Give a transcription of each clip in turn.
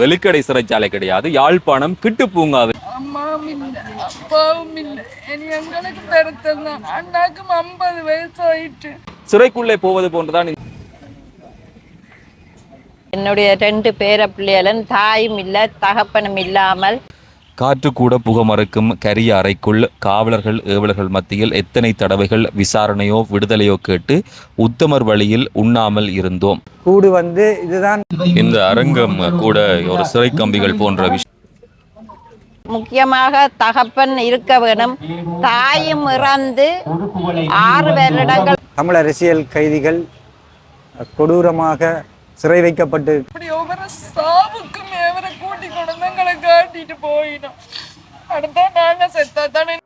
வெலிக்கடை சிறைச்சாலை கிடையாது. யாழ்ப்பாணம் கிட்டு பூங்காவில். அம்மாவும் இல்லை அப்பாவும் இல்லை இனி எங்களுக்கு பெருத்தல் தான். அண்ணாக்கும் ஐம்பது வயசு ஆயிட்டு சிறைக்குள்ளே போவது போன்றுதான் என்னுடைய ரெண்டு பேர பிள்ளைகளும் தாயும் இல்லை தகப்பனும் இல்லாமல் காற்று கூட புக மறுக்கும் கரிய அறைக்குள் காவலர்கள் ஏவலர்கள் மத்தியில் எத்தனை தடவைகள் விசாரணையோ விடுதலையோ கேட்டு உத்தமர் வழியில் உண்ணாமல் இருந்தோம். கூடு வந்து இதுதான் இந்த அரங்கம் கூட ஒரு சிறை கம்பிகள் போன்ற விஷயம் முக்கியமாக தகப்பன் இருக்க வேணும். தாயும் இறந்து ஆறு வருடங்கள் தமிழ் அரசியல் கைதிகள் கொடூரமாக சிறை வைக்கப்பட்டு சாவுக்கும் எவரை கூட்டி எங்களை காட்டிட்டு போயிடும் அடுத்தா நாங்க செத்தா தானே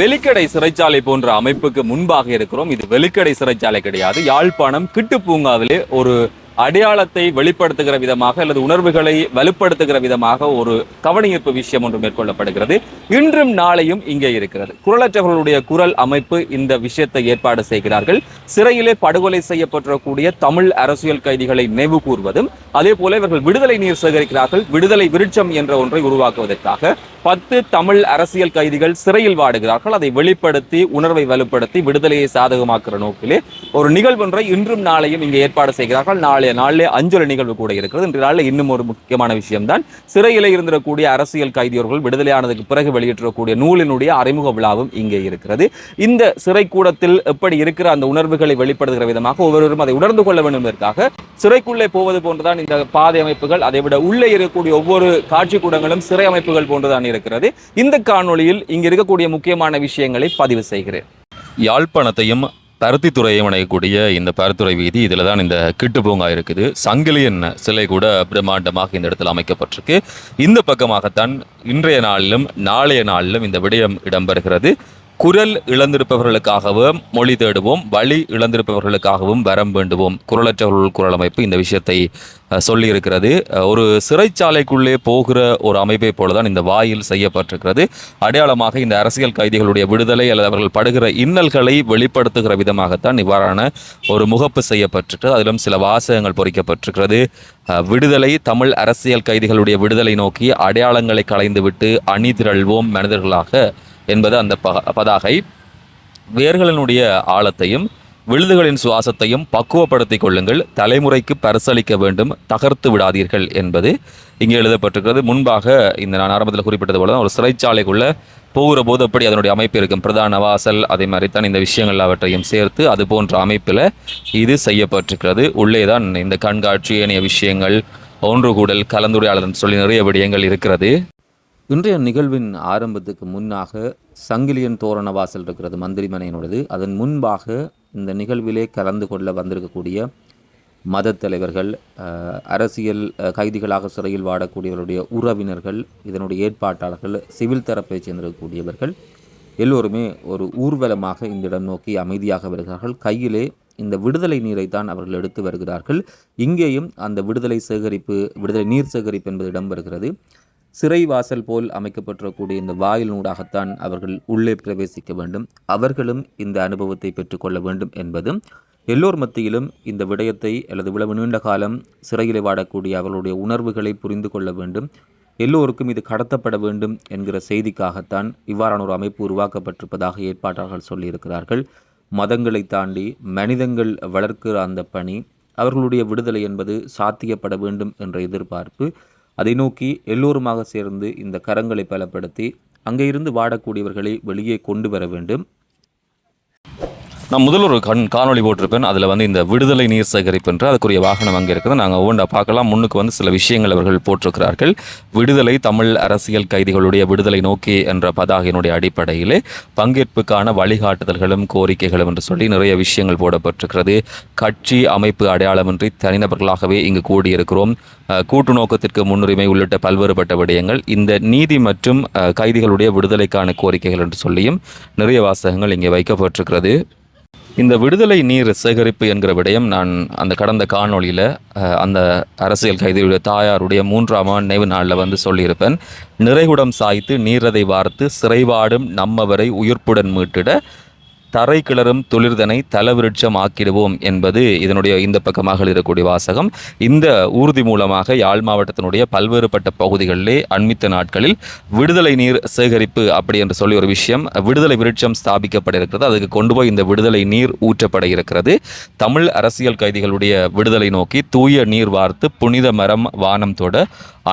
வெலிக்கடை சிறைச்சாலை போன்ற அமைப்புக்கு முன்பாக இருக்கிறோம். இது வெலிக்கடை சிறைச்சாலை கிடையாது. யாழ்ப்பாணம் கிட்டு பூங்காவிலே ஒரு அடையாளத்தை வெளிப்படுத்துகிற விதமாக அல்லது உணர்வுகளை வலுப்படுத்துகிற விதமாக ஒரு கவனியீர்ப்பு விஷயம் ஒன்று மேற்கொள்ளப்படுகிறது. இன்றும் நாளையும் இங்கே இருக்கிறது. குரலற்றவர்களுடைய குரல் அமைப்பு இந்த விஷயத்தை ஏற்பாடு செய்கிறார்கள். சிறையிலே படுகொலை செய்யப்பட்டிருக்கக்கூடிய தமிழ் அரசியல் கைதிகளை நினைவு கூர்வதும் அதே போல இவர்கள் விடுதலை நீர் சேகரிக்கிறார்கள். விடுதலை விருட்சம் என்ற ஒன்றை உருவாக்குவதற்காக பத்து தமிழ் அரசியல் கைதிகள் சிறையில் வாடுகிறார்கள். அதை வெளிப்படுத்தி உணர்வை வலுப்படுத்தி விடுதலையை சாதகமாக்குற நோக்கிலே ஒரு நிகழ்வொன்றை இன்றும் நாளையும் இங்கே ஏற்பாடு செய்கிறார்கள். நாளைய நாளிலே அஞ்சலி நிகழ்வு கூட இருக்கிறது. இன்று நாளில் இன்னும் ஒரு முக்கியமான விஷயம்தான். சிறையிலே இருந்திருக்கக்கூடிய அரசியல் கைதியர்கள் விடுதலையானதுக்கு பிறகு வெளியிட்டிருக்கக்கூடிய நூலினுடைய அறிமுக விழாவும் இங்கே இருக்கிறது. இந்த சிறைக்கூடத்தில் எப்படி இருக்கிற அந்த உணர்வுகளை வெளிப்படுத்துகிற விதமாக ஒவ்வொருவரும் அதை உணர்ந்து கொள்ள வேண்டும் என்பதற்காக சிறைக்குள்ளே போவது போன்றுதான் இந்த பாதை அமைப்புகள். அதை விட உள்ளே இருக்கக்கூடிய ஒவ்வொரு காட்சி கூடங்களும் சிறை அமைப்புகள் போன்றுதான் இருக்கிறது இந்த காணொளியில் இங்கு இருக்கக்கூடிய முக்கியமான விஷயங்களை பதிவு செய்கிறேன். யாழ்ப்பாணத்தையும் பருத்தித்துறையும் அணையக்கூடிய இந்த பருத்துறை வீதி இதில் தான் இந்த கிட்டு பூங்கா இருக்குது. சங்கிலியன் சிலை கூட பிரம்மாண்டமாக இந்த இடத்தில் அமைக்கப்பட்டிருக்கு. இந்த பக்கமாகத்தான் இன்றைய நாளிலும் நாளைய நாளிலும் இந்த விடயம் இடம்பெறுகிறது. குரல் இழந்திருப்பவர்களுக்காகவும் மொழி தேடுவோம் வழி இழந்திருப்பவர்களுக்காகவும் வரம் வேண்டுவோம். குரலற்றவர்கள் குரல் அமைப்பு இந்த விஷயத்தை சொல்லியிருக்கிறது. ஒரு சிறைச்சாலைக்குள்ளே போகிற ஒரு அமைப்பை போலதான் இந்த வாயில் செய்யப்பட்டிருக்கிறது. அடையாளமாக இந்த அரசியல் கைதிகளுடைய விடுதலை அல்லது அவர்கள் படுகிற இன்னல்களை வெளிப்படுத்துகிற விதமாகத்தான் இவ்வாறான ஒரு முகப்பு செய்யப்பட்டிருக்கிறது. அதிலும் சில வாசகங்கள் பொறிக்கப்பட்டிருக்கிறது. விடுதலை தமிழ் அரசியல் கைதிகளுடைய விடுதலை நோக்கி அடையாளங்களை களைந்துவிட்டு அணிதிரள்வோம் மனிதர்களாக என்பது அந்த பதாகை. வேர்களினுடைய ஆழத்தையும் விழுதுகளின் சுவாசத்தையும் பக்குவப்படுத்திக் கொள்ளுங்கள். தலைமுறைக்கு பரிசளிக்க வேண்டும். தகர்த்து விடாதீர்கள் என்பது இங்கே எழுதப்பட்டிருக்கிறது. முன்பாக இந்த நான் ஆரம்பத்தில் குறிப்பிட்டது போல தான் ஒரு சிறைச்சாலைக்குள்ள போகிற போது அப்படி அதனுடைய அமைப்பு இருக்கும். பிரதான வாசல் அதே மாதிரி தான் இந்த விஷயங்கள் அவற்றையும் சேர்த்து அது போன்ற அமைப்பில் இது செய்யப்பட்டிருக்கிறது. உள்ளே தான் இந்த கண்காட்சி ஏனைய விஷயங்கள் ஒன்று கூடல் கலந்துரையாளர் சொல்லி நிறைய விடயங்கள் இருக்கிறது. இன்றைய நிகழ்வின் ஆரம்பத்துக்கு முன்னாக சங்கிலியன் தோரண வாசல் இருக்கிறது மந்திரிமனையினுடையது. அதன் முன்பாக இந்த நிகழ்விலே கலந்து கொள்ள வந்திருக்கக்கூடிய மத தலைவர்கள் அரசியல் கைதிகளாக சிறையில் வாடக்கூடியவருடைய உறவினர்கள் இதனுடைய ஏற்பாட்டாளர்கள் சிவில் தரப்பை சேர்ந்திருக்கக்கூடியவர்கள் எல்லோருமே ஒரு ஊர்வலமாக இந்த இடம் நோக்கி அமைதியாக வருகிறார்கள். கையிலே இந்த விடுதலை நீரை தான் அவர்கள் எடுத்து வருகிறார்கள். இங்கேயும் அந்த விடுதலை சேகரிப்பு விடுதலை நீர் சேகரிப்பு என்பது இடம்பெறுகிறது சிறை வாசல் போல் அமைக்கப்பட்டிருக்கக்கூடிய இந்த வாயிலூடாகத்தான் அவர்கள் உள்ளே பிரவேசிக்க வேண்டும். அவர்களும் இந்த அனுபவத்தை பெற்றுக்கொள்ள வேண்டும் என்பதும் எல்லோர் மத்தியிலும் இந்த விடயத்தை அல்லது இவ்வளவு நீண்ட காலம் சிறையில் வாடக்கூடிய அவர்களுடைய உணர்வுகளை புரிந்து கொள்ள வேண்டும். எல்லோருக்கும் இது கடத்தப்பட வேண்டும் என்கிற செய்திக்காகத்தான் இவ்வாறான ஒரு அமைப்பு உருவாக்கப்பட்டிருப்பதாக ஏற்பாட்டாளர்கள் சொல்லியிருக்கிறார்கள். மதங்களை தாண்டி மனிதங்கள் வளர்க்கிற அந்த பணி அவர்களுடைய விடுதலை என்பது சாத்தியப்பட வேண்டும் என்ற எதிர்பார்ப்பு அதை நோக்கி எல்லோருமாக சேர்ந்து இந்த கரங்களை பலப்படுத்தி அங்கே இருந்து வாடக்கூடியவர்களை வெளியே கொண்டு வர வேண்டும். நான் முதல் ஒரு கண் காணொளி போட்டிருப்பேன். அதில் வந்து இந்த விடுதலை நீர் சேகரிப்பு என்று அதுக்குரிய வாகனம் அங்கே இருக்குது. நாங்கள் ஒவ்வொன்றா பார்க்கலாம். முன்னுக்கு வந்து சில விஷயங்கள் அவர்கள் போட்டிருக்கிறார்கள். விடுதலை தமிழ் அரசியல் கைதிகளுடைய விடுதலை நோக்கி என்ற பதாகையினுடைய அடிப்படையிலே பங்கேற்புக்கான வழிகாட்டுதல்களும் கோரிக்கைகளும் என்று சொல்லி நிறைய விஷயங்கள் போடப்பட்டிருக்கிறது. கட்சி அமைப்பு அடையாளமின்றி தனிநபர்களாகவே இங்கு கூடியிருக்கிறோம். கூட்டு நோக்கத்திற்கு முன்னுரிமை உள்ளிட்ட பல்வேறுபட்ட விடயங்கள். இந்த நீதி மற்றும் கைதிகளுடைய விடுதலைக்கான கோரிக்கைகள் என்று சொல்லியும் நிறைய வாசகங்கள் இங்கே வைக்கப்பட்டிருக்கிறது. இந்த விடுதலை நீர் சேகரிப்பு என்கிற விடயம் நான் அந்த கடந்த காணொளியில் அந்த அரசியல் கைதியுடைய தாயாருடைய மூன்றாம் ஆண்டு நினைவு நாளில் வந்து சொல்லியிருப்பேன். நிறைகுடம் சாய்த்து நீரதை வார்த்து சிறைவாடும் நம்மவரை உயிர்ப்புடன் மீட்டிட தரை கிளறும் துளிர்தனை தலவிருட்சம் ஆக்கிடுவோம் என்பது இதனுடைய இந்த பக்கமாக இருக்கக்கூடிய வாசகம். இந்த ஊர்தி மூலமாக யாழ் மாவட்டத்தினுடைய பல்வேறுபட்ட பகுதிகளிலே அண்மித்த நாட்களில் விடுதலை நீர் சேகரிப்பு அப்படி என்று சொல்லி ஒரு விஷயம் விடுதலை விருட்சம் ஸ்தாபிக்கப்பட இருக்கிறது அதுக்கு கொண்டு போய் இந்த விடுதலை நீர் ஊற்றப்பட இருக்கிறது. தமிழ் அரசியல் கைதிகளுடைய விடுதலை நோக்கி தூய நீர் வார்த்து புனித மரம் வானம் தொட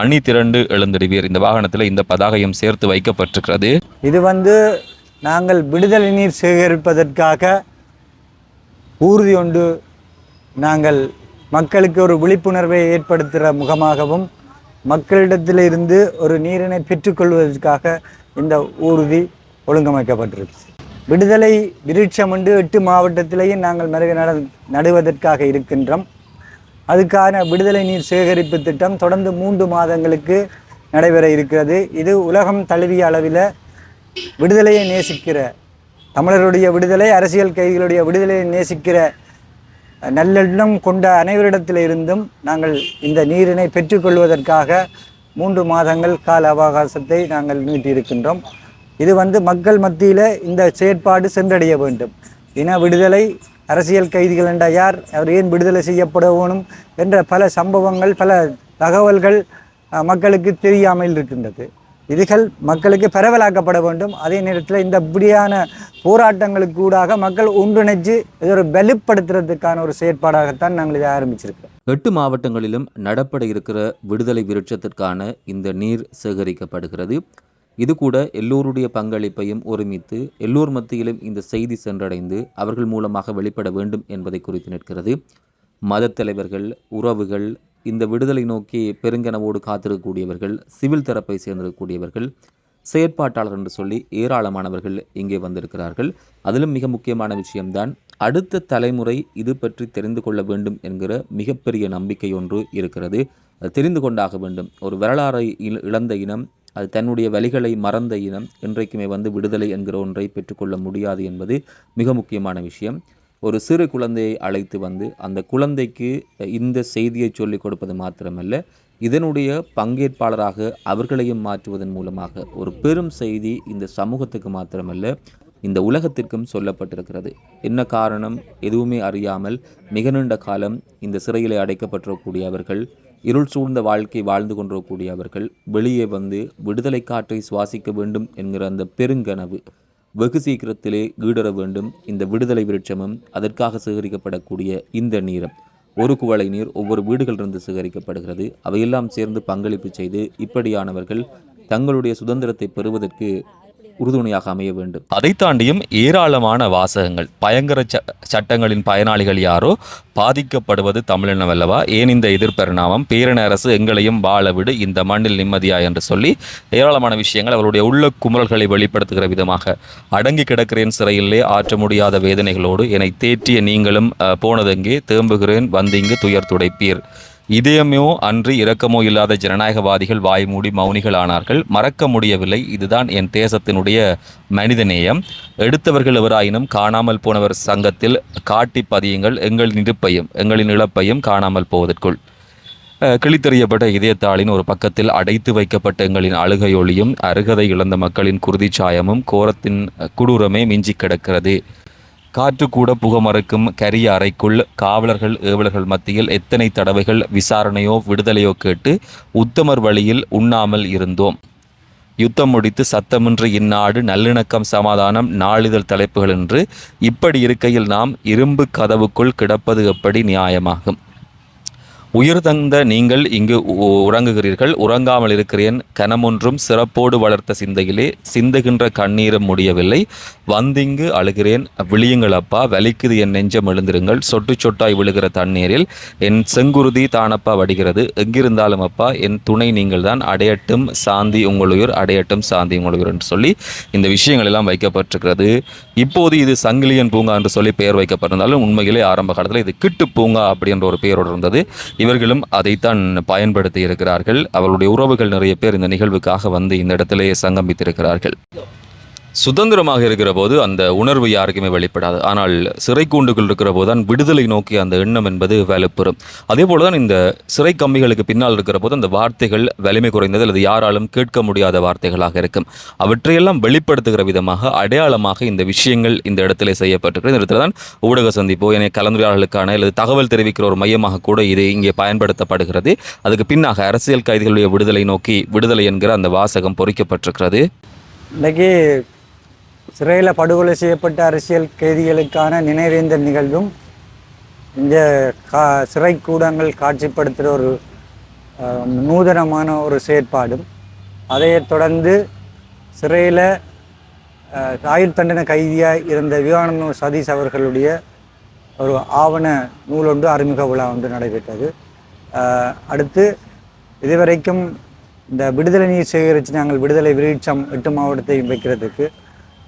அணி திரண்டு எழுந்திடுவீர். இந்த வாகனத்தில் இந்த பதாகையும் சேர்த்து வைக்கப்பட்டிருக்கிறது. இது வந்து நாங்கள் விடுதலை நீர் சேகரிப்பதற்காக ஊர்தி ஒன்று நாங்கள் மக்களுக்கு ஒரு விழிப்புணர்வை ஏற்படுத்துகிற முகமாகவும் மக்களிடத்திலிருந்து ஒரு நீரினை பெற்றுக்கொள்வதற்காக இந்த ஊர்தி ஒழுங்கமைக்கப்பட்டிருக்கு விடுதலை விருட்சம் என்று எட்டு மாவட்டத்திலேயும் நாங்கள் மருக நட நடுவதற்காக இருக்கின்றோம். அதுக்கான விடுதலை நீர் சேகரிப்பு திட்டம் தொடர்ந்து மூன்று மாதங்களுக்கு நடைபெற இருக்கிறது. இது உலகம் தழுவிய அளவில் விடுதலையை நேசிக்கிற தமிழருடைய விடுதலை அரசியல் கைதிகளுடைய விடுதலையை நேசிக்கிற நல்லெண்ணம் கொண்ட அனைவரிடத்தில் இருந்தும் நாங்கள் இந்த நீரினை பெற்றுக்கொள்வதற்காக மூன்று மாதங்கள் கால அவகாசத்தை நாங்கள் நீட்டியிருக்கின்றோம். இது வந்து மக்கள் மத்தியில் இந்த செயற்பாடு சென்றடைய வேண்டும். இன விடுதலை அரசியல் கைதிகள் என்ற யார் அவர் ஏன் விடுதலை செய்யப்படணும் என்ற பல சம்பவங்கள் பல தகவல்கள் மக்களுக்கு தெரியாமல் இருக்கின்றது. இதுகள் மக்களுக்கு பரவலாக்கப்பட வேண்டும். அதே நேரத்தில் இந்த இப்படியான போராட்டங்களுக்கு ஊடாக மக்கள் ஒன்றிணைஞ்சு இது ஒரு வலுப்படுத்துறதுக்கான ஒரு செயற்பாடாகத்தான் நாங்கள் இதை ஆரம்பிச்சிருக்கிறோம். எட்டு மாவட்டங்களிலும் நடப்பட இருக்கிற விடுதலை விருட்சத்திற்கான இந்த நீர் சேகரிக்கப்படுகிறது. இது கூட எல்லோருடைய பங்களிப்பையும் ஒருமித்து எல்லோர் மத்தியிலும் இந்த செய்தி சென்றடைந்து அவர்கள் மூலமாக வெளிப்பட வேண்டும் என்பதை குறித்து நிற்கிறது. மதத் தலைவர்கள் உறவுகள் இந்த விடுதலை நோக்கி பெருங்கனவோடு காத்திருக்கக்கூடியவர்கள் சிவில் தரப்பை சேர்ந்திருக்கக்கூடியவர்கள் செயற்பாட்டாளர் என்று சொல்லி ஏராளமானவர்கள் இங்கே வந்திருக்கிறார்கள். அதிலும் மிக முக்கியமான விஷயம்தான் அடுத்த தலைமுறை இது பற்றி தெரிந்து கொள்ள வேண்டும் என்கிற மிகப்பெரிய நம்பிக்கை ஒன்று இருக்கிறது. அது தெரிந்து கொண்டாக வேண்டும். ஒரு வரலாறை இழந்த இனம் அது தன்னுடைய வழிகளை மறந்த இனம் இன்றைக்குமே வந்து விடுதலை என்கிற ஒன்றை பெற்றுக்கொள்ள முடியாது என்பது மிக முக்கியமான விஷயம். ஒரு சிறு குழந்தையை அழைத்து வந்து அந்த குழந்தைக்கு இந்த செய்தியை சொல்லிக் கொடுப்பது மாத்திரமல்ல இதனுடைய பங்கேற்பாளராக அவர்களையும் மாற்றுவதன் மூலமாக ஒரு பெரும் செய்தி இந்த சமூகத்துக்கு மாத்திரமல்ல இந்த உலகத்திற்கும் சொல்லப்பட்டிருக்கிறது. என்ன காரணம்? எதுவுமே அறியாமல் மிக நீண்ட காலம் இந்த சிறையிலே அடைக்கப்பட்டிருக்கக்கூடியவர்கள் இருள் சூழ்ந்த வாழ்க்கை வாழ்ந்து கொண்டிருக்கக்கூடியவர்கள் வெளியே வந்து விடுதலை காற்றை சுவாசிக்க வேண்டும் என்கிற அந்த பெருங்கனவு வெகு சீக்கிரத்திலே ஈடற வேண்டும். இந்த விடுதலை விருட்சமும் அதற்காக சேகரிக்கப்படக்கூடிய இந்த நீரம் ஒரு குவளை நீர் ஒவ்வொரு வீடுகளிலிருந்து சேகரிக்கப்படுகிறது. அவையெல்லாம் சேர்ந்து பங்களிப்பு செய்து இப்படியானவர்கள் தங்களுடைய சுதந்திரத்தை பெறுவதற்கு உறுதுணையாக அமைய வேண்டும். அதை தாண்டியும் ஏராளமான வாசகங்கள் பயங்கர ச சட்டங்களின் பயனாளிகள் யாரோ பாதிக்கப்படுவது தமிழினவல்லவா ஏன் இந்த எதிர்பரிணாமம் பேரின அரசு எங்களையும் வாழ விடு இந்த மண்ணில் நிம்மதியா என்று சொல்லி ஏராளமான விஷயங்கள் அவருடைய உள்ள குமுறல்களை வெளிப்படுத்துகிற விதமாக அடங்கி கிடக்கிறேன் சிறையிலே ஆற்ற முடியாத வேதனைகளோடு என்னை தேற்றிய நீங்களும் போனதெங்கே? தேம்புகிறேன் வந்திங்கு துயர் துடைப்பீர். இதயமோ அன்றி இரக்கமோ இல்லாத ஜனநாயகவாதிகள் வாய்மூடி மௌனிகள் ஆனார்கள் மறக்க முடியவில்லை. இதுதான் என் தேசத்தினுடைய மனிதநேயம். எடுத்தவர்கள் எவராயினும் காணாமல் போனவர் சங்கத்தில் காட்டி பதியுங்கள். எங்களின் இருப்பையும் எங்களின் இழப்பையும் காணாமல் போவதற்குள். கிழித்தறியப்பட்ட கிழித்தெறியப்பட்ட இதயத்தாளின் ஒரு பக்கத்தில் அடைத்து வைக்கப்பட்ட எங்களின் அழுகையொளியும் அருகதை இழந்த மக்களின் குருதிச்சாயமும் கோரத்தின் அஹ், கொடூரமே மிஞ்சி கிடக்கிறது. காற்று கூட புக மறுக்கும் கரிய அறைக்குள் காவலர்கள் ஏவலர்கள் மத்தியில் எத்தனை தடவைகள் விசாரணையோ விடுதலையோ கேட்டு உத்தமர் வழியில் உண்ணாமல் இருந்தோம். யுத்தம் முடித்து சத்தமின்றி இந்நாடு நல்லிணக்கம் சமாதானம் நாளிதழ் தலைப்புகள் என்று இப்படி இருக்கையில் நாம் இரும்பு கதவுக்குள் கிடப்பது எப்படி நியாயமாகும்? உயிர் தந்த நீங்கள் இங்கு உ- உறங்குகிறீர்கள். உறங்காமல் இருக்கிறேன். கனமொன்றும் சிறப்போடு வளர்த்த சிந்தையிலே சிந்துகின்ற கண்ணீரும் முடியவில்லை. வந்திங்கு அழுகிறேன். விழியுங்கள் அப்பா. வலிக்குது என் நெஞ்சம். எழுந்திருங்கள். சொட்டு சொட்டாய் விழுகிற தண்ணீரில் என் செங்குருதி தானப்பா வடிகிறது. எங்கிருந்தாலும் அப்பா என் துணை நீங்கள்தான். அடையட்டும் சாந்தி உங்களுயிர். அடையட்டும் சாந்தி உங்களுயிர் என்று சொல்லி இந்த விஷயங்கள் எல்லாம் வைக்கப்பட்டிருக்கிறது. இப்போது இது சங்கிலியன் பூங்கா என்று சொல்லி பெயர் வைக்கப்பட்டிருந்தாலும் உண்மையிலே ஆரம்ப காலத்தில் இது கிட்டு பூங்கா அப்படின்ற ஒரு பெயரோடு இருந்தது. இவர்களும் அதைத்தான் பயன்படுத்தி இருக்கிறார்கள். அவர்களுடைய உறவுகள் நிறைய பேர் இந்த நிகழ்வுக்காக வந்து இந்த இடத்திலேயே சங்கமித்திருக்கிறார்கள். சுதந்திரமாக இருக்கிற போது அந்த உணர்வு யாருக்குமே வெளிப்படாது. ஆனால் சிறை கூண்டுக்குள் இருக்கிற போது தான் விடுதலை நோக்கி அந்த எண்ணம் என்பது வலுப்பெறும். அதே போல தான் இந்த சிறை கம்பிகளுக்கு பின்னால் இருக்கிற போது அந்த வார்த்தைகள் வலிமை குறைந்தது அல்லது யாராலும் கேட்க முடியாத வார்த்தைகளாக இருக்கும். அவற்றையெல்லாம் வெளிப்படுத்துகிற விதமாக அடையாளமாக இந்த விஷயங்கள் இந்த இடத்திலே செய்யப்பட்டிருக்கிறது இந்த இடத்துல தான் ஊடக சந்திப்போ என கலந்துரையாளர்களுக்கான அல்லது தகவல் தெரிவிக்கிற ஒரு மையமாக கூட இது இங்கே பயன்படுத்தப்படுகிறது. அதுக்கு பின்னாக அரசியல் கைதிகளுடைய விடுதலை நோக்கி விடுதலை என்கிற அந்த வாசகம் பொறிக்கப்பட்டிருக்கிறது. இன்றைக்கி சிறையில் படுகொலை செய்யப்பட்ட அரசியல் கைதிகளுக்கான நினைவேந்தல் நிகழ்வும் இந்த கா சிறை கூடங்கள் காட்சிப்படுத்துகிற ஒரு நூதனமான ஒரு செயற்பாடும். அதைத் தொடர்ந்து சிறையில் ஆயுள் தண்டனை கைதியாக இருந்த விவேகானந்த சதீஷ் அவர்களுடைய ஒரு ஆவண நூலொன்று அறிமுக விழா ஒன்று நடைபெற்றது. அடுத்து இதுவரைக்கும் இந்த விடுதலை நீர் சேகரித்து நாங்கள் விடுதலை விருட்சம் எட்டு மாவட்டத்தையும் வைக்கிறதுக்கு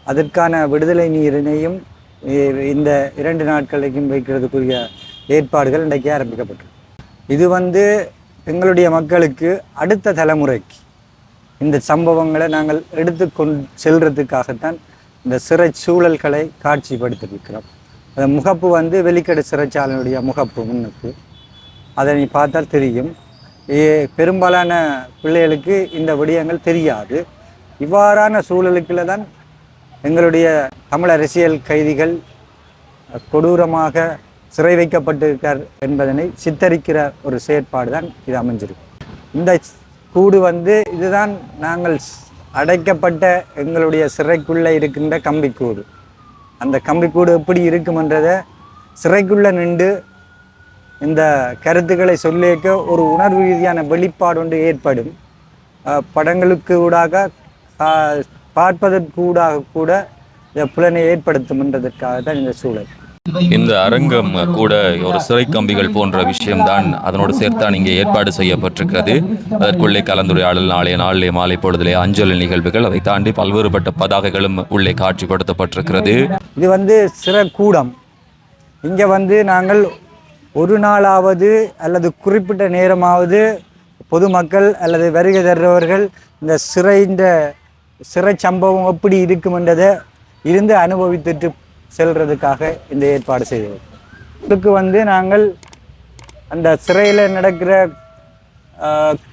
அதற்கான விடுதலை நீரினையும் இந்த இரண்டு நாட்களுக்கும் வைக்கிறதுக்குரிய ஏற்பாடுகள் இன்றைக்கு ஆரம்பிக்கப்பட்டது இது வந்து எங்களுடைய மக்களுக்கு அடுத்த தலைமுறைக்கு இந்த சம்பவங்களை நாங்கள் எடுத்து கொண்டு செல்றதுக்காகத்தான் இந்த சிறை சூழல்களை காட்சிப்படுத்தியிருக்கிறோம் அந்த முகப்பு வந்து வெளிக்கடு சிறைச்சாலையினுடைய முகப்பு முன்னுக்கு. அதை நீ பார்த்தால் தெரியும். ஏ- பெரும்பாலான பிள்ளைகளுக்கு இந்த விடயங்கள் தெரியாது. இவ்வாறான சூழலுக்குள்ள தான் எங்களுடைய தமிழ் அரசியல் கைதிகள் கொடூரமாக சிறை வைக்கப்பட்டிருக்கார் என்பதனை சித்தரிக்கிற ஒரு செயற்பாடு தான் இது அமைஞ்சிருக்கு. இந்த கூடு வந்து இதுதான் நாங்கள் அடைக்கப்பட்ட எங்களுடைய சிறைக்குள்ளே இருக்கின்ற கம்பிக்கூடு. அந்த கம்பிக்கூடு எப்படி இருக்குமென்றதை சிறைக்குள்ளே நின்று இந்த கருத்துக்களை சொல்லிக்க ஒரு உணர்வு ரீதியான வெளிப்பாடு ஒன்று ஏற்படும். படங்களுக்கு ஊடாக அஹ் பார்ப்பதற்கு ஊடாக கூட இந்த புலனை ஏற்படுத்தும் என்றதற்காக தான் இந்த சூழல். இந்த அரங்கம் கூட ஒரு சிறை கம்பிகள் போன்ற விஷயம்தான் அதனோடு சேர்த்தான் இங்கே ஏற்பாடு செய்யப்பட்டிருக்கிறது. அதற்குள்ளே கலந்துரையாடல் நாளைய நாளிலே மாலை பொழுதிலே அஞ்சலி நிகழ்வுகள் அதை தாண்டி பல்வேறுபட்ட பதாகைகளும் உள்ளே காட்சிப்படுத்தப்பட்டிருக்கிறது. இது வந்து சிறை கூடம். இங்கே வந்து நாங்கள் ஒரு நாளாவது அல்லது குறிப்பிட்ட நேரமாவது பொதுமக்கள் அல்லது வருகை தருபவர்கள் இந்த சிறைன்ற சிறை சம்பவம் எப்படி இருக்குமென்றதை இருந்து அனுபவித்துட்டு செல்றதுக்காக இந்த ஏற்பாடு செய்தோம் இதுக்கு வந்து நாங்கள் அந்த சிறையில் நடக்கிற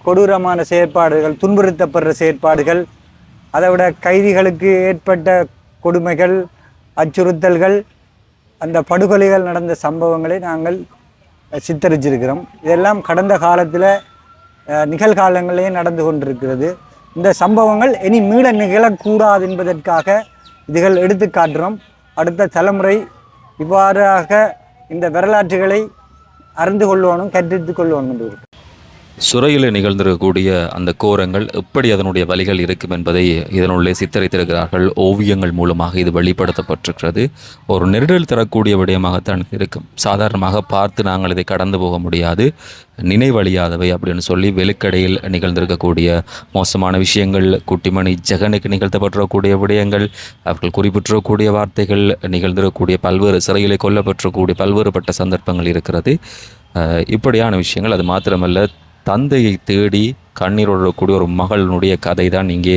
கொடூரமான செயற்பாடுகள் துன்புறுத்தப்படுற செயற்பாடுகள் அதை விட கைதிகளுக்கு ஏற்பட்ட கொடுமைகள் அச்சுறுத்தல்கள் அந்த படுகொலைகள் நடந்த சம்பவங்களை நாங்கள் சித்தரிச்சிருக்கிறோம். இதெல்லாம் கடந்த காலத்தில் நிகழ்காலங்களிலேயே நடந்து கொண்டிருக்கிறது. இந்த சம்பவங்கள் இனி மீள நிகழக்கூடாது என்பதற்காக இதுகள் எடுத்து காட்டுறோம். அடுத்த தலைமுறை இவ்வாறாக இந்த வரலாற்றுகளை அறிந்து கொள்வோனும் கற்பித்து கொள்வோனும் சுரையில் நிகழ்ந்திருக்கக்கூடிய அந்த கோரங்கள் எப்படி அதனுடைய வழிகள் இருக்கும் என்பதை இதனுள்ளே சித்தரித்திருக்கிறார்கள். ஓவியங்கள் மூலமாக இது வெளிப்படுத்தப்பட்டிருக்கிறது. ஒரு நெருடல் தரக்கூடிய விடயமாகத்தான் இருக்கும். சாதாரணமாக பார்த்து நாங்கள் இதை கடந்து போக முடியாது. நினைவழியாதவை அப்படின்னு சொல்லி வெளுக்கடையில் நிகழ்ந்திருக்கக்கூடிய மோசமான விஷயங்கள் குட்டிமணி ஜெகனுக்கு நிகழ்த்தப்பட்டிருக்கக்கூடிய விடயங்கள் அவர்கள் குறிப்பிட்டிருக்கக்கூடிய வார்த்தைகள் நிகழ்ந்திருக்கக்கூடிய பல்வேறு சிறையிலே கொல்லப்பட்டிருக்கக்கூடிய பல்வேறுபட்ட சந்தர்ப்பங்கள் இருக்கிறது. இப்படியான விஷயங்கள் அது மாத்திரமல்ல தந்தையை தேடி கண்ணீர் கூடிய ஒரு மகளினுடைய கதை தான் இங்கே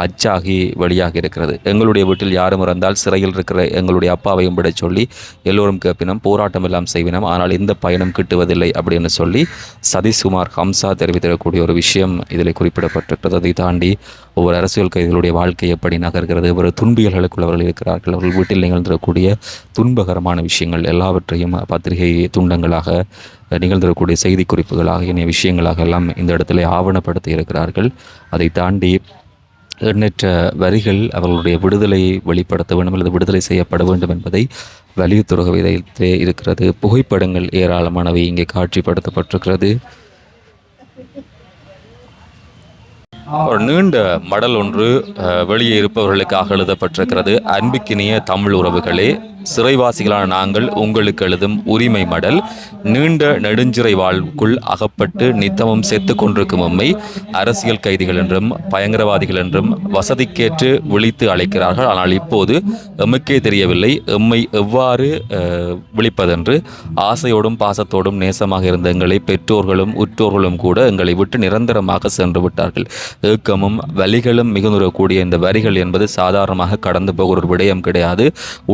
அச்சாகி வெளியாக இருக்கிறது. எங்களுடைய வீட்டில் யாரும் இறந்தால் சிறையில் இருக்கிற எங்களுடைய அப்பாவையும் விட சொல்லி எல்லோரும் கேட்பினோம் போராட்டம் எல்லாம் செய்வினோம் ஆனால் இந்த பயணம் கிட்டுவதில்லை அப்படின்னு சொல்லி சதீஷ்குமார் ஹம்சா தெரிவித்திருக்கக்கூடிய ஒரு விஷயம் இதில் குறிப்பிடப்பட்டிருக்கிறது. அதை தாண்டி ஒவ்வொரு அரசியல் கைதிகளுடைய வாழ்க்கை எப்படி நகர்கிறது ஒரு துன்பியல்களுக்குள்ளவர்கள் இருக்கிறார்கள் அவர்கள் வீட்டில் நிகழ்ந்திருக்கக்கூடிய துன்பகரமான விஷயங்கள் எல்லாவற்றையும் பத்திரிகை துண்டங்களாக நிகழ்ந்திருக்கக்கூடிய செய்தி குறிப்புகள் ஆகிய விஷயங்களாக எல்லாம் இந்த இடத்துல ஆவணப்படுத்தி இருக்கிறார்கள். அதை தாண்டி எண்ணற்ற வரிகள் அவர்களுடைய விடுதலையை வெளிப்படுத்த வேண்டும் அல்லது விடுதலை செய்யப்பட வேண்டும் என்பதை வலியுறுத்துகிற விதத்திலே இருக்கிறது. புகைப்படங்கள் ஏராளமானவை இங்கே காட்சிப்படுத்தப்பட்டிருக்கிறது. ஒரு நீண்ட மடல் ஒன்று வெளியே இருப்பவர்களுக்காக எழுதப்பட்டிருக்கிறது. அன்புக்கினிய தமிழ் உறவுகளே சிறைவாசிகளான நாங்கள் உங்களுக்கு எழுதும் உரிமை மடல் நீண்ட நெடுஞ்சிறை வாழ்வுக்குள் அகப்பட்டு நித்தமும் செத்து கொண்டிருக்கும் எம்மை அரசியல் கைதிகள் என்றும் பயங்கரவாதிகள் என்றும் வசதிக்கேற்று விழித்து அழைக்கிறார்கள். ஆனால் இப்போது எமக்கே தெரியவில்லை எம்மை எவ்வாறு விழிப்பதென்று. ஆசையோடும் பாசத்தோடும் நேசமாக இருந்த எங்களை பெற்றோர்களும் உற்றோர்களும் கூட எங்களை விட்டு நிரந்தரமாக சென்று விட்டார்கள். ஏக்கமும் வலிகளும் மிகுந்துடக்கூடிய இந்த வரிகள் என்பது சாதாரணமாக கடந்து போகிற ஒரு விடயம் கிடையாது.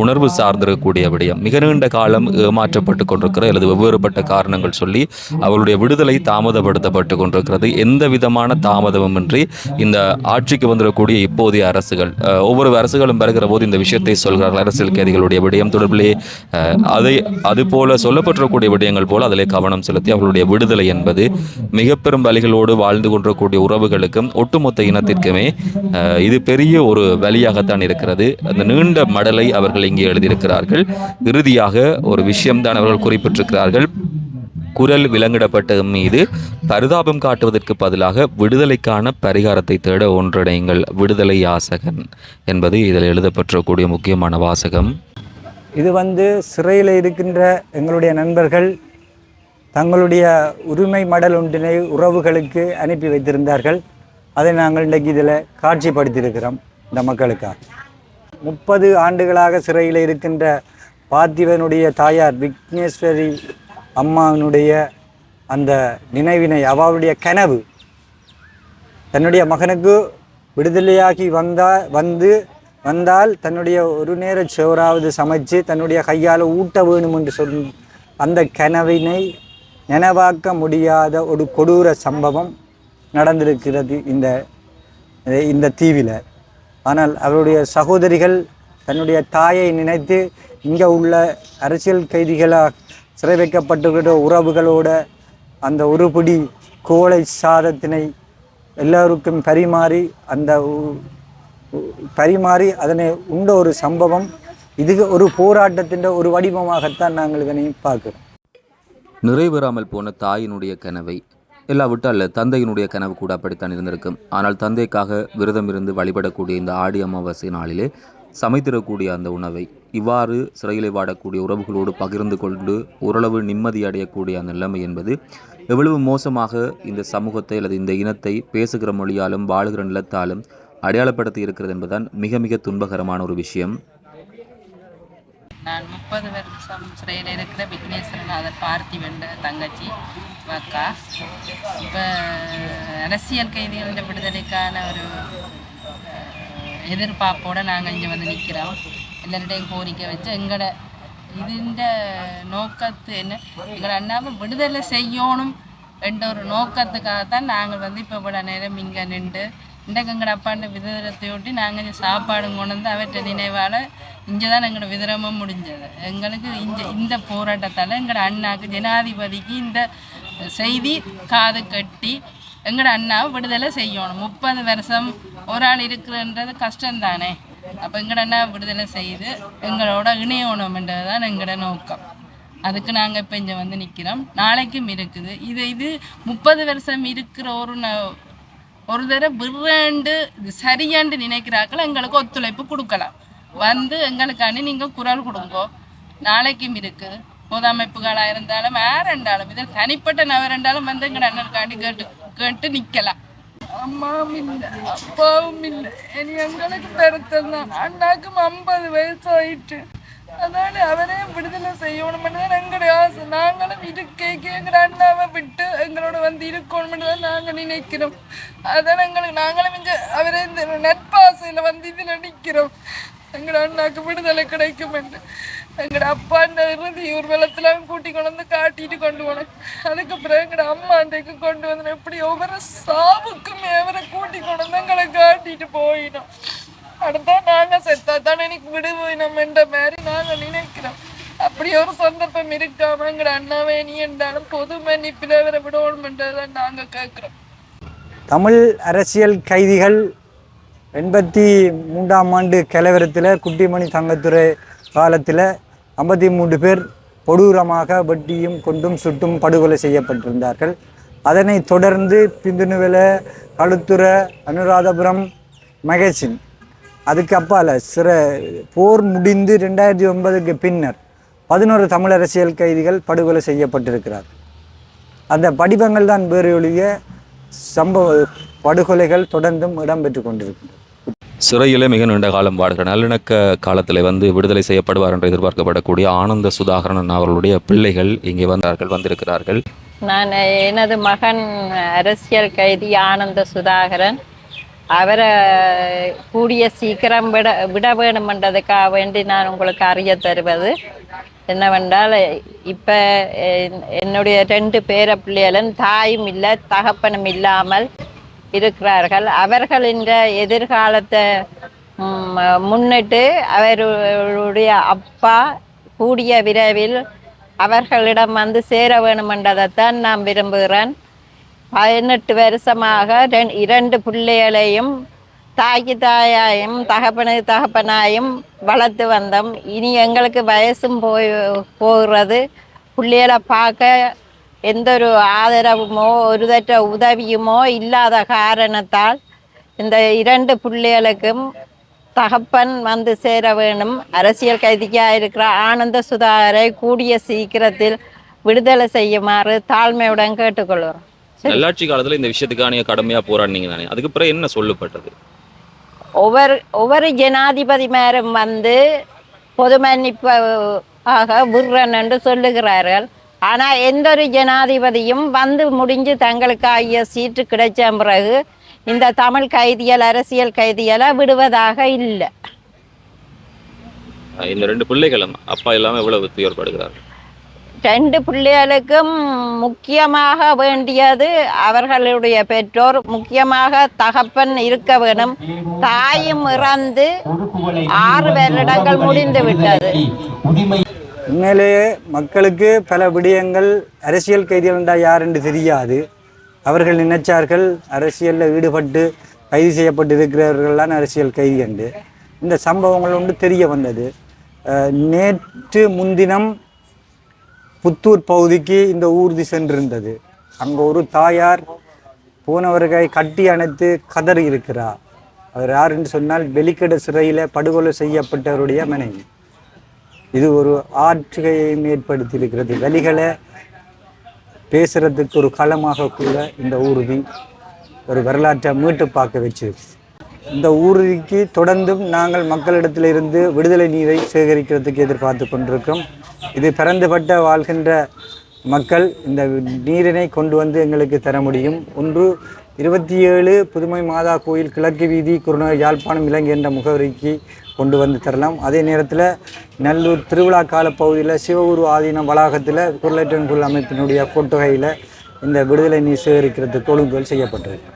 உணர்வு சார்ந்திருக்கக்கூடிய விடயம். மிக நீண்ட காலம் ஏமாற்றப்பட்டு கொண்டிருக்கிற அல்லது வெவ்வேறுபட்ட காரணங்கள் சொல்லி அவருடைய விடுதலை தாமதப்படுத்தப்பட்டு கொண்டிருக்கிறது. எந்த விதமான தாமதமுமின்றி இந்த ஆட்சிக்கு வந்திருக்கக்கூடிய இப்போதைய அரசுகள் ஒவ்வொரு அரசுகளும் வருகிற போது இந்த விஷயத்தை சொல்கிறார்கள். அரசியல் கைதிகளுடைய விடயம் தொடர்பிலே அதை அது போல சொல்லப்பட்டிருக்கக்கூடிய விடயங்கள் போல அதிலே கவனம் செலுத்தி அவர்களுடைய விடுதலை என்பது மிக பெரும் வழிகளோடு வாழ்ந்து கொண்டிருக்கக்கூடிய உறவுகளுக்கும் ஒட்டுமொத்த இனத்திற்குமே இது பெரிய ஒரு வழியாகத்தான் இருக்கிறது. அந்த நீண்ட மடலை அவர்கள் இங்கே எழுதியிருக்கிறார்கள். இறுதியாக ஒரு விஷயம்தான் அவர்கள் குறிப்பிட்டிருக்கிறார்கள். குரல் விலங்கிடப்பட்ட மீது பரிதாபம் காட்டுவதற்கு பதிலாக விடுதலைக்கான பரிகாரத்தை தேட ஒன்றிணையுங்கள் விடுதலை யாசகன் என்பது இதில் எழுதப்பட்டிருக்கக்கூடிய முக்கியமான வாசகம். இது வந்து சிறையில் இருக்கின்ற எங்களுடைய நண்பர்கள் தங்களுடைய உரிமை மடல் ஒன்றினை உறவுகளுக்கு அனுப்பி வைத்திருந்தார்கள். அதை நாங்கள் இன்றைக்கு இதில் காட்சிப்படுத்தியிருக்கிறோம் இந்த மக்களுக்காக. முப்பது ஆண்டுகளாக சிறையில் இருக்கின்ற பார்த்திவனுடைய தாயார் விக்னேஸ்வரி அம்மாவினுடைய அந்த நினைவினை அவளுடைய கனவு தன்னுடைய மகனுக்கு விடுதலையாகி வந்தா வந்து வந்தால் தன்னுடைய ஒரு நேர சோறாவது சமைச்சு தன்னுடைய கையால் ஊட்ட வேணும் என்று சொல் அந்த கனவினை நினைவாக்க முடியாத ஒரு கொடூர சம்பவம் நடந்திருக்கிறது இந்த இந்த தீவில். ஆனால் அவருடைய சகோதரிகள் தன்னுடைய தாயை நினைத்து இங்கே உள்ள அரசியல் கைதிகளாக சிறை வைக்கப்பட்டுகிற உறவுகளோட அந்த உருப்படி கோழை சாதத்தினை எல்லோருக்கும் பரிமாறி அந்த உ- பரிமாறி அதனை உண்ட ஒரு சம்பவம். இது ஒரு போராட்டத்தின் ஒரு வடிவமாகத்தான் நாங்கள் இதனை பார்க்கிறோம். நிறைவேறாமல் போன தாயினுடைய கனவை இல்லாவிட்டால் தந்தையினுடைய கனவு கூட அப்படித்தான் இருந்திருக்கும். ஆனால் தந்தைக்காக விரதம் இருந்து வழிபடக்கூடிய இந்த ஆடி அமாவாசை நாளிலே சமைத்திடக்கூடிய அந்த உணவை இவ்வாறு சிறையிலே வாடக்கூடிய உறவுகளோடு பகிர்ந்து கொண்டு ஓரளவு நிம்மதி அடையக்கூடிய அந்த நிலைமை என்பது எவ்வளவு மோசமாக இந்த சமூகத்தை அல்லது இந்த இனத்தை பேசுகிற மொழியாலும் வாழுகிற நிலத்தாலும் அடையாளப்படுத்தி இருக்கிறது என்பதுதான் மிக மிக துன்பகரமான ஒரு விஷயம். நான் முப்பது வருஷம் சிறையில் இருக்கிற விக்னேஸ்வரநாதர் பார்த்திவன் தங்கச்சி. அக்கா இப்போ அரசியல் கைதிகளின் விடுதலைக்கான ஒரு எதிர்பார்ப்போடு நாங்கள் இங்கே வந்து நிற்கிறோம் எல்லார்டையும் கோரிக்கை வச்சு எங்களோட இதுண்ட நோக்கத்து என்ன? எங்களை அண்ணாமல் விடுதலை செய்யணும் என்ற ஒரு நோக்கத்துக்காக தான் நாங்கள் வந்து இப்போ இவ்வளோ நேரம் இங்கே நின்று இன்றைக்கு எங்களோட அப்பாண்ட விதரத்தையொட்டி நாங்கள் சாப்பாடு கொண்டு வந்து அவற்றை நினைவால் இங்கே தான் எங்களோட விதிரமும் முடிஞ்சது. எங்களுக்கு இந்த இந்த போராட்டத்தால் எங்களோட அண்ணாக்கு ஜனாதிபதிக்கு இந்த செய்தி காது கட்டி எங்களோட அண்ணாவை விடுதலை செய்யணும். முப்பது வருஷம் ஒரு ஆள் இருக்கிறன்றது கஷ்டம் தானே அப்போ எங்களோட அண்ணா விடுதலை செய்து எங்களோட இணையணும்ன்றது தான் எங்களோட நோக்கம். அதுக்கு நாங்கள் இப்போ இங்கே வந்து நிற்கிறோம் நாளைக்கும் இருக்குது. இது இது முப்பது வருஷம் இருக்கிற ஒரு ந ஒரு தடவை விரண்டு இது சரியாண்டு நினைக்கிறாக்கள் எங்களுக்கு ஒத்துழைப்பு கொடுக்கலாம். வந்து எங்களுக்காண்டி நீங்கள் குரல் கொடுங்கோ. நாளைக்கும் இருக்குது. பொது அமைப்புகளாக இருந்தாலும் வேற இருந்தாலும் இதில் தனிப்பட்ட நபர் இருந்தாலும் வந்து எங்கள் அண்ணனுக்காண்டி கேட்டு கேட்டு நிற்கலாம் அம்மாவும் இல்லை அப்பாவும் இல்லை. இனி எங்களுக்கு பெருத்தம் அண்ணாக்கும் ஐம்பது வயசு ஆயிட்டு அதனால அவரே விடுதலை செய்யணும்னு தான் எங்களுடைய ஆசை. நாங்களும் இருக்கேக்கு எங்கள் அண்ணாவை விட்டு எங்களோட வந்து இருக்கணும்னு தான் நாங்கள் நினைக்கிறோம். அதான் எங்களுக்கு நாங்களும் இங்கே அவரே இந்த நட்பாசையில் வந்து இதில் நிற்கிறோம் எங்கள் அண்ணாக்கு விடுதலை கிடைக்கும் என்று. எங்கட அப்பா இந்த இவர் ஊர்வலத்தில் கூட்டி கொண்டு வந்து காட்டிட்டு கொண்டு போனேன். அதுக்கப்புறம் எங்கட அம்மா அன்றைக்கு கொண்டு வந்து எப்படி ஒவ்வொரு சாவுக்கும் எவரை கூட்டி கொண்டு வந்து எங்களை காட்டிட்டு போயிடும் அடுத்தா நாங்க செத்தா தானே எனக்கு விடுவோம் என்ற மாதிரி நாங்க நினைக்கிறோம். அப்படி ஒரு சந்தர்ப்பம் இருக்காம எங்கட அண்ணாவே நீ என்றாலும் பொது மன்னிப்பில் அவரை விடுவோம்ன்றதை நாங்க கேட்கிறோம். தமிழ் அரசியல் கைதிகள் எண்பத்தி மூன்றாம் ஆண்டு கலவரத்தில் குட்டிமணி தங்கத்துறை காலத்தில் ஐம்பத்தி மூன்று பேர் கொடூரமாக வெட்டியும் கொண்டும் சுட்டும் படுகொலை செய்யப்பட்டிருந்தார்கள். அதனைத் தொடர்ந்து பிந்துணுவில களுத்துறை அனுராதபுரம் மகேசின் அதுக்கு அப்பால் சிற போர் முடிந்து ரெண்டாயிரத்தி ஒன்பதுக்கு பின்னர் பதினோரு தமிழ் அரசியல் கைதிகள் படுகொலை செய்யப்பட்டிருக்கிறார். அந்த படிவங்கள் தான் வேறு ஒழிய சம்பவ படுகொலைகள் தொடர்ந்தும் இடம்பெற்று கொண்டிருக்கின்றன. சிறையிலே மிக நீண்ட காலம் வாழ்கிற நல்லிணக்க காலத்தில் வந்து விடுதலை செய்யப்படுவார் என்று எதிர்பார்க்கப்படக்கூடிய ஆனந்த சுதாகரன் அவர்களுடைய பிள்ளைகள் இங்கே வந்தார்கள் வந்திருக்கிறார்கள். நான் எனது மகன் அரசியல் கைதி ஆனந்த சுதாகரன். அவரை கூடிய சீக்கிரம் விட விட வேணுமென்றதுக்காக வேண்டி நான் உங்களுக்கு அறிய தருவது என்னவென்றால் இப்போ என்னுடைய ரெண்டு பேர பிள்ளைகளும் தாயும் இல்லை தகப்பனும் இல்லாமல் இருக்கிறார்கள். அவர்களின் எதிர்காலத்தை முன்னிட்டு அவருடைய அப்பா கூடிய விரைவில் அவர்களிடம் வந்து சேர வேணுமென்றதைத்தான் நான் விரும்புகிறேன் பதினெட்டு வருஷமாக ரெண்- இரண்டு பிள்ளைகளையும் தாய்க்கு தாயாயும் தகப்பனு தகப்பனாயும் வளர்த்து வந்தோம். இனி எங்களுக்கு வயசும் போய் போகிறது. பிள்ளைகளை பார்க்க எந்த ஒரு ஆதரவுமோ ஒரு தட்ட உதவியுமோ இல்லாத காரணத்தால் இந்த இரண்டு பிள்ளைகளுக்கும் தகப்பன் வந்து சேர வேணும் அரசியல் கைதியாக இருக்கிற ஆனந்த சுதாகரை கூடிய சீக்கிரத்தில் விடுதலை செய்யுமாறு தாழ்மையுடன் கேட்டுக்கொள்கிறோம். நல்லாட்சி காலத்துல இந்த விஷயத்துக்காக நீங்க கடுமையா போராடினீங்க தானே? அதுக்கு பிறகு என்ன சொல்லப்பட்டது? ஒவ்வொரு ஒவ்வொரு ஜனாதிபதி மேரும் வந்து பொது மன்னிப்பு ஆக விடுறன் என்று சொல்லுகிறார்கள். ஆனால் எந்த ஒரு ஜனாதிபதியும் வந்து முடிஞ்சு தங்களுக்கு ஆகிய சீட்டு கிடைச்ச பிறகு இந்த தமிழ் கைதிகள் அரசியல் கைதிகளை விடுவதாக இல்லை. இந்த ரெண்டு பிள்ளைகளும் அப்பா இல்லாம எவ்வளவு துயர்படுகிறார் ரெண்டு பிள்ளைகளுக்கும் முக்கியமாக வேண்டியது அவர்களுடைய பெற்றோர் முக்கியமாக தகப்பன் இருக்க வேணும். தாயும் இறந்து ஆறு வருடங்கள் முடிந்து விட்டது. உண்மையிலேயே மக்களுக்கு பல விடயங்கள் அரசியல் கைதிகள் யார் என்று தெரியாது. அவர்கள் நினைச்சார்கள் அரசியலில் ஈடுபட்டு கைது செய்யப்பட்டு இருக்கிறவர்கள்லாம் அரசியல் கைதி என்று. இந்த சம்பவங்கள் ஒன்று தெரிய வந்தது. நேற்று முன்தினம் புத்தூர் பகுதிக்கு இந்த ஊர்தி சென்றிருந்தது அங்கே ஒரு தாயார் போனவர்களை கட்டி அணைத்து கதறி இருக்கிறார் அவர் யாருன்னு சொன்னால் வெளிக்கட சிறையில் படுகொலை செய்யப்பட்டவருடைய மனைவி. இது ஒரு ஆற்றுகையையும் ஏற்படுத்தியிருக்கிறது வழிகளை பேசுறதுக்கு ஒரு களமாக கூட இந்த ஊர்தி ஒரு வரலாற்றை மீட்டு பார்க்க வச்சிருக்கு. இந்த ஊர்திக்கு தொடர்ந்தும் நாங்கள் மக்களிடத்திலிருந்து விடுதலை நீரை சேகரிக்கிறதுக்கு எதிர்பார்த்து கொண்டிருக்கிறோம். இது பிறந்துபட்ட வாழ்கின்ற மக்கள் இந்த நீரினை கொண்டு வந்து எங்களுக்கு தர முடியும். ஒன்று இருபத்தி ஏழு புதுமை மாதா கோயில் கிழக்கு வீதி குருநகர் யாழ்ப்பாணம் இலங்கை என்ற முகவரிக்கு கொண்டு வந்து தரலாம். அதே நேரத்தில் நல்லூர் திருவிழா கால பகுதியில் சிவகுரு ஆதீனம் வளாகத்தில் குரலற்றன் குரல் அமைப்பினுடைய கொட்டுகையில் இந்த விடுதலை நீர் சேகரிக்கிறது கொழுங்குகள் செய்யப்பட்டிருக்கு.